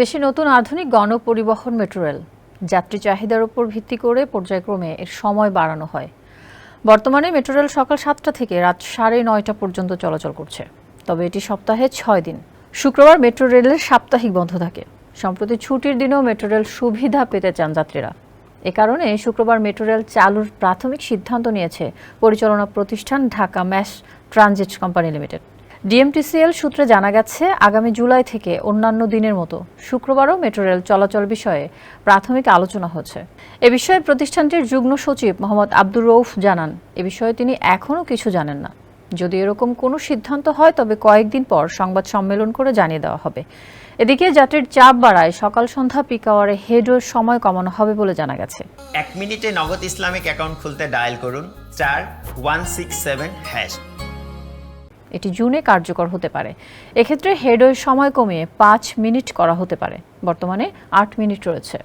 দেশে নতুন আধুনিক গণপরিবহন মেট্রো রেল। যাত্রী চাহিদার উপর ভিত্তি করে পর্যায়ক্রমে এর সময় বাড়ানো হয়। বর্তমানে মেট্রো রেল সকাল সাতটা থেকে রাত সাড়ে নয়টা পর্যন্ত চলাচল করছে। তবে এটি সপ্তাহে ছয় দিন। শুক্রবার মেট্রো রেলের সাপ্তাহিক বন্ধ থাকে। সম্প্রতি ছুটির দিনেও মেট্রো রেল সুবিধা পেতে চান যাত্রীরা। এ কারণে শুক্রবার মেট্রো রেল চালুর প্রাথমিক সিদ্ধান্ত নিয়েছে পরিচালনা প্রতিষ্ঠান Dhaka mass transit company limited. DMTCL সূত্রে জানা গেছে, আগামী জুলাই থেকে অন্যান্য দিনের মতো শুক্রবারও মেট্রো রেল চলাচল বিষয়ে প্রাথমিক আলোচনা হচ্ছে। এ বিষয়ে প্রতিষ্ঠানটির যুগ্ম সচিব মোহাম্মদ আব্দুর রৌফ জানান, এ বিষয়ে তিনি এখনও কিছু জানেন না। যদি এরকম কোনো সিদ্ধান্ত হয়, তবে কয়েকদিন পর সংবাদ সম্মেলন করে জানিয়ে দেওয়া হবে। এদিকে যাত্রীর চাপ বাড়ায় সকাল সন্ধ্যা পিক আওয়ারে হেডওয়ের সময় কমানো হবে বলে জানা গেছে। এক মিনিটে নগদ ইসলামিক অ্যাকাউন্ট খুলতে ডায়াল করুন, চার ওয়ান সিক্স সেভেন হ্যাশ এটি জুনে কার্যকর হতে পারে। এক্ষেত্রে হেডওয়ের সময় কমিয়ে পাঁচ মিনিট করা হতে পারে। বর্তমানে আট মিনিট রয়েছে।